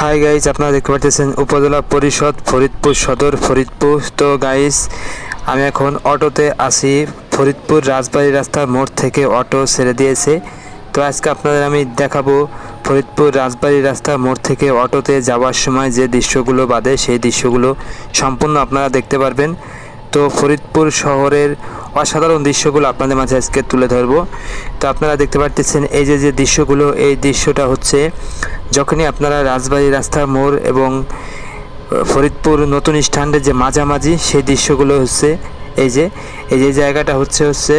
Hi guys আপনারা দেখতে পাচ্ছেন উপজেলা পরিষদ ফরিদপুর সদর, ফরিদপুর। তো গাইজ আমি এখন অটোতে আসি ফরিদপুর রাজবাড়ি রাস্তার মোড় থেকে অটো ছেড়ে দিয়েছে। তো আজকে আপনাদের আমি দেখাবো ফরিদপুর রাজবাড়ি রাস্তার মোড় থেকে অটোতে যাওয়ার সময় যে দৃশ্যগুলো বাদে সেই দৃশ্যগুলো সম্পূর্ণ আপনারা দেখতে পারবেন। তো ফরিদপুর শহরের অসাধারণ দৃশ্যগুলো আপনাদের মাঝে আজকে তুলে ধরবো। তো আপনারা দেখতে পাচ্ছেন এই যে যে দৃশ্যগুলো, এই দৃশ্যটা হচ্ছে যখনই আপনারা রাজবাড়ি রাস্তার মোড় এবং ফরিদপুর নতুন স্ট্যান্ডের যে মাঝামাঝি সেই দৃশ্যগুলো হচ্ছে এই যে এই যে জায়গাটা হচ্ছে হচ্ছে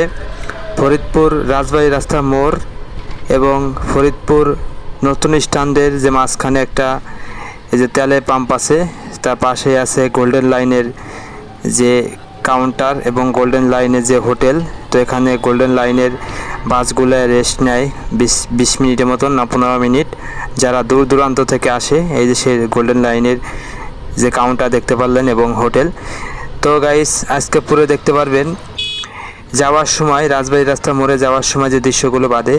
ফরিদপুর রাজবাড়ি রাস্তার মোড় এবং ফরিদপুর নতুন স্ট্যান্ডের যে মাঝখানে একটা, এই যে তেলের পাম্প আছে, তার পাশে আছে গোল্ডেন লাইনের যে কাউন্টার এবং গোল্ডেন লাইনের যে হোটেল, তো এখানে গোল্ডেন লাইনের বাসগুলো রেস্ট নেয় বিশ বিশ মিনিটের মতন না পনেরো মিনিট। যারা দূর দূরান্ত থেকে আসে, এই যে সে গোল্ডেন লাইনের যে কাউন্টার দেখতে পারলেন এবং হোটেল। তো গাইস আজকে পুরো দেখতে পারবেন, যাওয়ার সময় রাজবাড়ি রাস্তা মোড়ে যাওয়ার সময় যে দৃশ্যগুলো বাদে,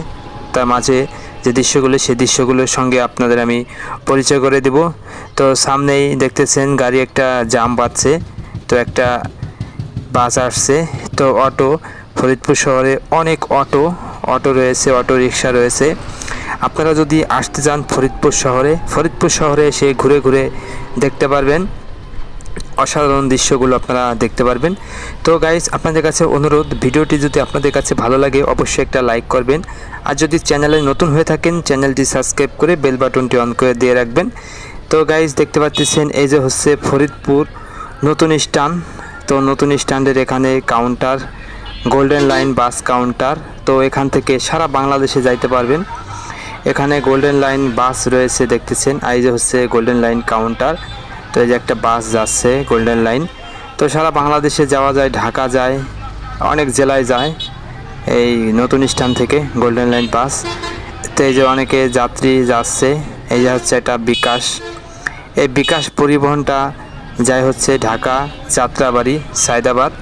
তার মাঝে যে দৃশ্যগুলো, সেই দৃশ্যগুলোর সঙ্গে আপনাদের আমি পরিচয় করে দেব। তো সামনেই দেখতেছেন গাড়ি একটা জাম বাঁধছে, তো একটা বাস আসছে। তো অটো, ফরিদপুর শহরে অনেক অটো অটো রয়েছে, অটো রিক্সা রয়েছে। আপনারা যদি আসতে চান ফরিদপুর শহরে ফরিদপুর শহরে এসে ঘুরে ঘুরে দেখতে পারবেন। অসাধারণ দৃশ্যগুলো আপনারা দেখতে পারবেন। তো গাইজ আপনাদের কাছে অনুরোধ, ভিডিওটি যদি আপনাদের কাছে ভালো লাগে অবশ্যই একটা লাইক করবেন। আর যদি চ্যানেলে নতুন হয়ে থাকেন চ্যানেলটি সাবস্ক্রাইব করে বেল বাটনটি অন করে দিয়ে রাখবেন। তো গাইজ দেখতে পাচ্ছেন, এই যে হচ্ছে ফরিদপুর নতুন স্ট্যান্ড তো নতুন স্ট্যান্ডের এখানে counter Golden Line bus counter তো এখান থেকে সারা বাংলাদেশে যাইতে পারবেন। এখানে গোল্ডেন লাইন বাস রয়েছে দেখতেছেন, এই যে হচ্ছে গোল্ডেন লাইন কাউন্টার তো এই যে একটা বাস যাচ্ছে গোল্ডেন লাইন তো সারা বাংলাদেশে যাওয়া যায়, ঢাকা যায়, অনেক জেলায় যায়, এই নতুন স্থান থেকে গোল্ডেন লাইন বাস তো এই যে অনেকে যাত্রী যাচ্ছে, এই যে হচ্ছে একটা বিকাশ। এই বিকাশ পরিবহনটা যায় হচ্ছে ঢাকা যাত্রাবাড়ি সায়দাবাদ।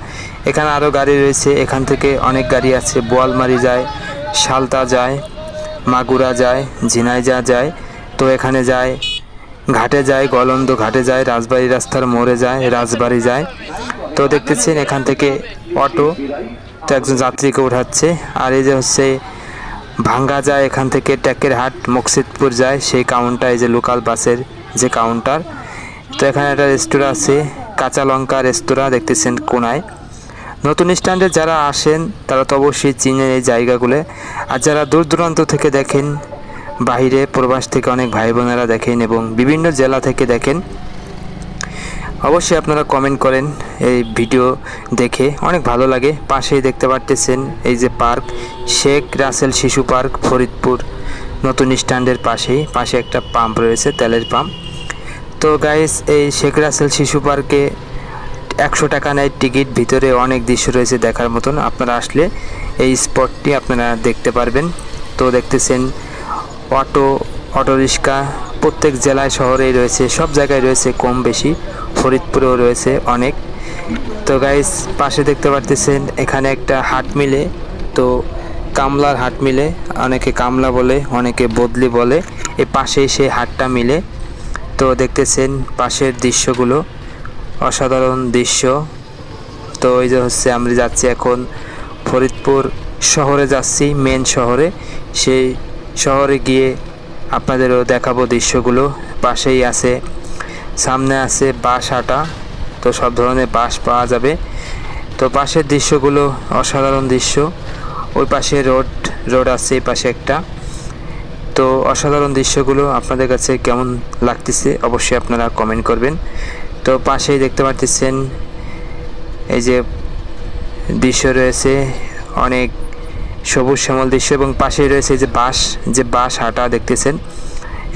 এখানে আরও গাড়ি রয়েছে। এখান থেকে অনেক গাড়ি আছে। বোয়ালমারি যায় শালতা যায়, মাগুরা যায় ঝিনাইজা যায়। তো এখানে যায়, ঘাটে যায়, গলন্দ ঘাটে যায়, রাজবাড়ি রাস্তার মোড়ে যায়, রাজবাড়ি যায়। তো দেখতেছেন এখান থেকে অটো, তো একজন যাত্রীকে উঠাচ্ছে। আর এই যে হচ্ছে ভাঙ্গা যায় এখান থেকে ট্যাকের হাট, মকসিদপুর যায়। সেই কাউন্টার এই যে লোকাল বাসের যে কাউন্টার তো এখানে একটা রেস্তোরাঁ আছে, কাঁচা লঙ্কা রেস্তোরাঁ দেখতেছেন কোনায়। নতুন স্ট্যান্ডে যারা আসেন, তারা তো অবশ্যই চিনেন এই জায়গাগুলো। আর যারা দূর দূরান্ত থেকে দেখেন বাইরে প্রবাস থেকে অনেক ভাই বোনেরা দেখেন এবং বিভিন্ন জেলা থেকে দেখেন, অবশ্যই আপনারা কমেন্ট করেন এই ভিডিও দেখে। অনেক ভালো লাগে। পাশেই দেখতে পারতেছেন এই যে পার্ক, শেখ রাসেল শিশু পার্ক, ফরিদপুর। নতুন স্ট্যান্ডের পাশেই, পাশে একটা পাম্প রয়েছে, তেলের পাম্প। তো গাইস এই শেখ রাসেল শিশু পার্কে একশো টাকা নেয় টিকিট, ভিতরে অনেক দৃশ্য রয়েছে দেখার মতন। আপনারা আসলে এই স্পটটি আপনারা দেখতে পারবেন। তো দেখতেছেন, অটো অটো রিক্সা প্রত্যেক জেলায়, শহরেই রয়েছে, সব জায়গায় রয়েছে, কম বেশি। ফরিদপুরেও রয়েছে অনেক। তো গাইস পাশে দেখতে পারতেছেন, এখানে একটা হাট মিলে। তো কামলার হাট মিলে, অনেকে কামলা বলে, অনেকে বদলি বলে। এ পাশেই সেই হাটটা মিলে। তো দেখতেছেন পাশের দৃশ্যগুলো। অসাধারণ দৃশ্য। তো এই যে হচ্ছে আমরা যাচ্ছি এখন ফরিদপুর শহরে যাচ্ছি মেন শহরে। সেই শহরে গিয়ে আপনাদেরও দেখাবো দৃশ্যগুলো। পাশেই আছে, সামনে আছে বাস হাঁটা তো সব ধরনের বাস পাওয়া যাবে। তো পাশের দৃশ্যগুলো অসাধারণ দৃশ্য। ওই পাশে রোড রোড আছে, এই পাশে একটা। তো অসাধারণ দৃশ্যগুলো আপনাদের কাছে কেমন লাগতেছে অবশ্যই আপনারা কমেন্ট করবেন। তো পাশেই দেখতে পাচ্ছেন এই যে দৃশ্য রয়েছে, অনেক সবুজ শ্যামল দৃশ্য এবং পাশেই রয়েছে যে বাঁশ যে বাঁশ হাঁটা দেখতেছেন।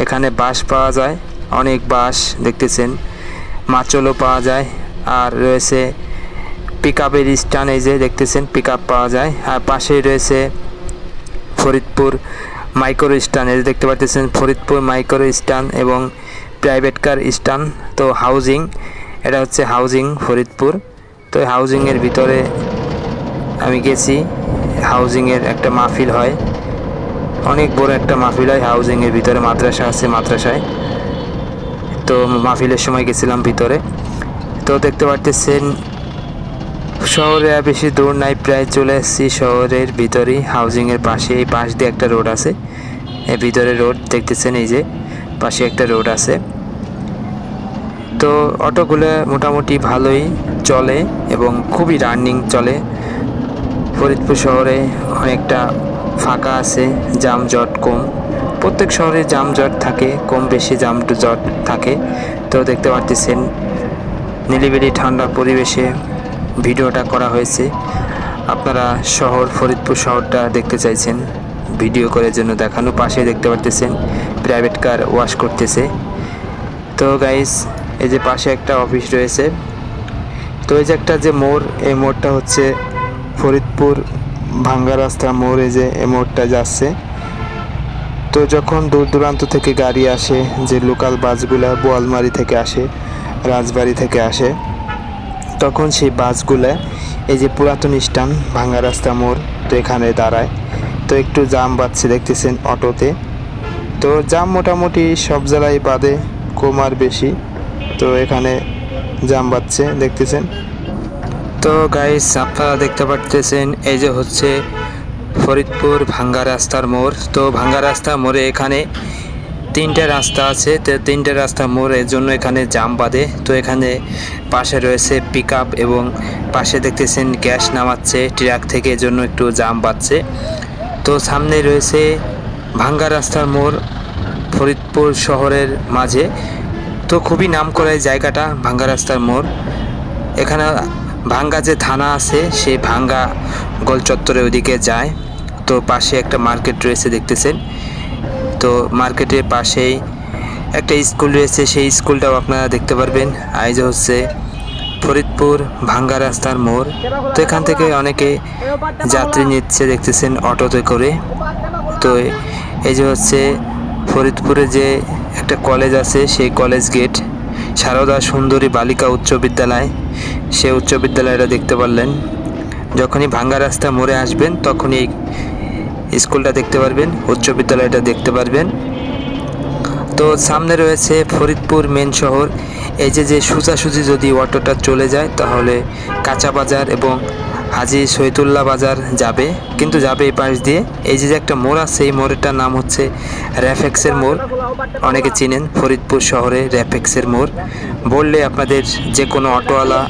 এখানে বাঁশ পাওয়া যায়, অনেক বাঁশ দেখতেছেন, মাচলও পাওয়া যায় আর রয়েছে পিক আপের স্ট্যান্ড এই যে দেখতেছেন পিক পাওয়া যায়। আর পাশেই রয়েছে ফরিদপুর মাইক্রো স্ট্যান্ড, এই দেখতে পাচ্ছেন ফরিদপুর মাইক্রো স্ট্যান্ড এবং প্রাইভেট কার স্ট্যান্ড, তো হাউজিং, এটা হচ্ছে হাউজিং ফরিদপুর। তো হাউজিংয়ের ভিতরে আমি গেছি, হাউজিংয়ের একটা মাহফিল হয়। অনেক বড় একটা মাহফিল হয় হাউজিংয়ের ভিতরে, মাদ্রাসা আছে মাদ্রাসায়। তো মাহফিলের সময় গেছিলাম ভিতরে। তো দেখতে পারতেছেন শহরে আর বেশি দূর নাই, প্রায় চলে এসেছি শহরের ভিতরেই হাউজিংয়ের পাশে, এই পাশ দিয়ে একটা রোড আছে। এই ভিতরে রোড দেখতেছেন, এই যে পাশে একটা রোড আছে। তো অটোগুলো মোটামুটি ভালোই চলে এবং খুবই রানিং চলে। ফরিদপুর শহরে অনেকটা ফাঁকা আছে, যানজট কম। প্রত্যেক শহরে যানজট থাকে, কম বেশি যানজট থাকে। তো দেখতে পারতেছেন, নিলিবিলি ঠান্ডা পরিবেশে ভিডিওটা করা হয়েছে। আপনারা শহর ফরিদপুর শহরটা দেখতে চাইছেন। ভিডিও করার জন্য দেখানো পাশে দেখতে পারতেছেন প্রাইভেট কার ওয়াশ করতেছে। তো গাইস এই যে পাশে একটা অফিস রয়েছে। তো এই যে একটা যে মোড়, এই মোড়টা হচ্ছে ফরিদপুর ভাঙ্গা রাস্তা মোড়, এই যে এই মোড়টা যাচ্ছে। তো যখন দূর দূরান্ত থেকে গাড়ি আসে, যে লোকাল বাসগুলা বোয়ালমারি থেকে আসে, রাজবাড়ি থেকে আসে তখন সেই বাসগুলা, এই যে পুরাতন স্টান ভাঙ্গা রাস্তা মোড়, তো এখানে দাঁড়ায়। তো একটু জাম বাড়ছে, দেখতেছেন অটোতে। তো জাম মোটামুটি সব জায়গায় বাদে কম আর বেশি। তো এখানে জাম বাড়ছে, দেখতেছেন। তো গাইস আপনারা দেখতে পারতেছেন, এই যে হচ্ছে ফরিদপুর ভাঙ্গা রাস্তার মোড়। তো ভাঙ্গা রাস্তা মোড়ে এখানে তিনটে রাস্তা আছে। তো তিনটে রাস্তা মোড় এর জন্য এখানে জাম বাঁধে তো এখানে পাশে রয়েছে পিক এবং পাশে দেখতেছেন গ্যাস নামাচ্ছে ট্রাক থেকে এর জন্য একটু জাম বাঁধছে তো সামনে রয়েছে ভাঙ্গা রাস্তার মোড় ফরিদপুর শহরের মাঝে। তো খুবই নাম করা এই জায়গাটা ভাঙ্গা রাস্তার মোড়। এখানে ভাঙ্গা যে থানা আছে, সেই ভাঙ্গা গোল চত্বরে ওইদিকে যায়। তো পাশে একটা মার্কেট রয়েছে দেখতেছেন। তো মার্কেটের পাশেই একটা স্কুল রয়েছে, সেই স্কুলটাও আপনারা দেখতে পারবেন। যে হচ্ছে ফরিদপুর ভাঙ্গা রাস্তার মোড়। তো এখান থেকে অনেকে যাত্রী নিচ্ছে, দেখতেছেন অটোতে করে। তো এই যে হচ্ছে ফরিদপুরে যে একটা কলেজ আছে, সেই কলেজ গেট, সারদা সুন্দরী বালিকা উচ্চ বিদ্যালয়। সে উচ্চ বিদ্যালয়টা দেখতে পারলেন। যখনই ভাঙ্গা রাস্তা মোড়ে আসবেন, তখনই স্কুলটা দেখতে পারবেন, উচ্চ বিদ্যালয়টা দেখতে পারবেন। তো সামনে রয়েছে ফরিদপুর মেন শহর। এই যে যে সোজাসুজি যদি অটোটা চলে যায়, তাহলে কাঁচা বাজার এবং হাজি শহীদুল্লাহ বাজার যাবে। কিন্তু যাবে এই পাশ দিয়ে। এই যে যে একটা মোড় আছে, এই মোড়েরটার নাম হচ্ছে র্যাফেক্সের মোড়। অনেকে চিনেন ফরিদপুর শহরে র্যাফেক্সের মোড়। বললে আপনাদের যে কোনো অটোওয়ালা,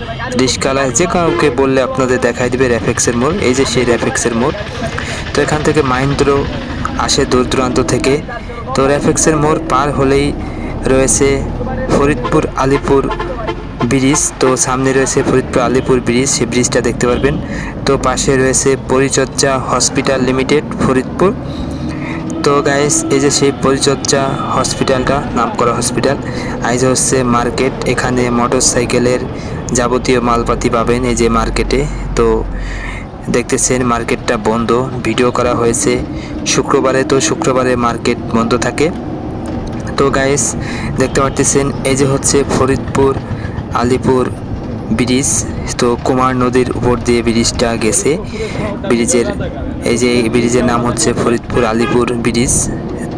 রিক্সাওয়ালা, যে কাউকে বললে আপনাদের দেখাই দিবে র্যাফেক্সের মোড়। এই যে সেই র্যাফেক্সের মোড়। তো এখান থেকে মাহিন্দ্র আসে দূর দূরান্ত থেকে। তো র্যাফেক্সের মোড় পার হলেই রয়েছে ফরিদপুর আলিপুর ব্রিজ। তো সামনে রয়েছে ফরিদপুর আলিপুর ব্রিজ, সেই ব্রিজটা দেখতে পারবেন। তো পাশে রয়েছে পরিচর্যা হসপিটাল লিমিটেড ফরিদপুর। তো গাইস এই যে সেই পরিচর্যা হসপিটালটা নাম করা হসপিটাল আইজ হচ্ছে মার্কেট। এখানে মোটর সাইকেলের যাবতীয় মালপাতি পাবেন এই যে মার্কেটে। তো দেখতেছেন মার্কেটটা বন্ধ, ভিডিও করা হয়েছে। শুক্রবারে তো শুক্রবারে মার্কেট বন্ধ থাকে। তো গাইস দেখতে পারতেছেন, এই যে হচ্ছে ফরিদপুর, আলিপুর ব্রিজ। তো কুমার নদীর উপর দিয়ে ব্রিজটা গেছে। ব্রিজের, এই যে ব্রিজের নাম হচ্ছে ফরিদপুর, আলিপুর ব্রিজ।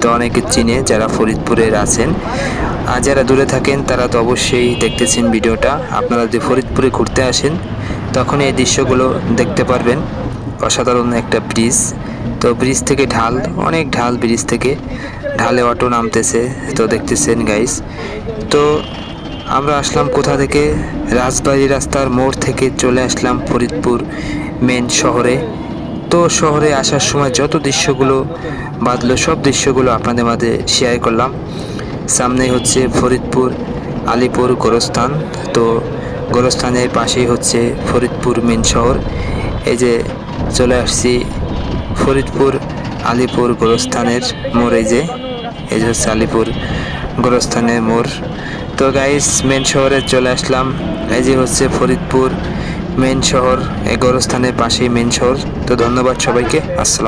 তো অনেকে চিনে যারা ফরিদপুরের আছেন। আর যারা দূরে থাকেন, তারা তো অবশ্যই দেখতেছেন ভিডিওটা। আপনারা যদি ফরিদপুরে ঘুরতে আসেন তখন এই দৃশ্যগুলো দেখতে পারবেন। অসাধারণ একটা ব্রিজ। তো ব্রিজ থেকে ঢাল, অনেক ঢাল ব্রিজ থেকে। ঢালে অটো নামতেছে, তো দেখতেছেন গাইস তো আমরা আসলাম কোথা থেকে? রাজবাড়ি রাস্তার মোড় থেকে চলে আসলাম ফরিদপুর মেন শহরে। তো শহরে আসার সময় যত দৃশ্যগুলো বাদলো, সব দৃশ্যগুলো আপনাদের মাঝে শেয়ার করলাম। সামনে হচ্ছে ফরিদপুর আলিপুর গোরস্থান। তো গোরস্থানের পাশেই হচ্ছে ফরিদপুর মেন শহর। এই যে চলে আসছি ফরিদপুর আলিপুর গোরস্থানের মোড়, এই যে এই যে হচ্ছে আলিপুর গোরস্থানের মোড়। তো গাইস মেন শহরে চলে আসলাম। এই যে হচ্ছে ফরিদপুর মেন শহর, এই গোরস্থানের পাশেই মেন শহর। তো ধন্যবাদ সবাইকে, আসসালাম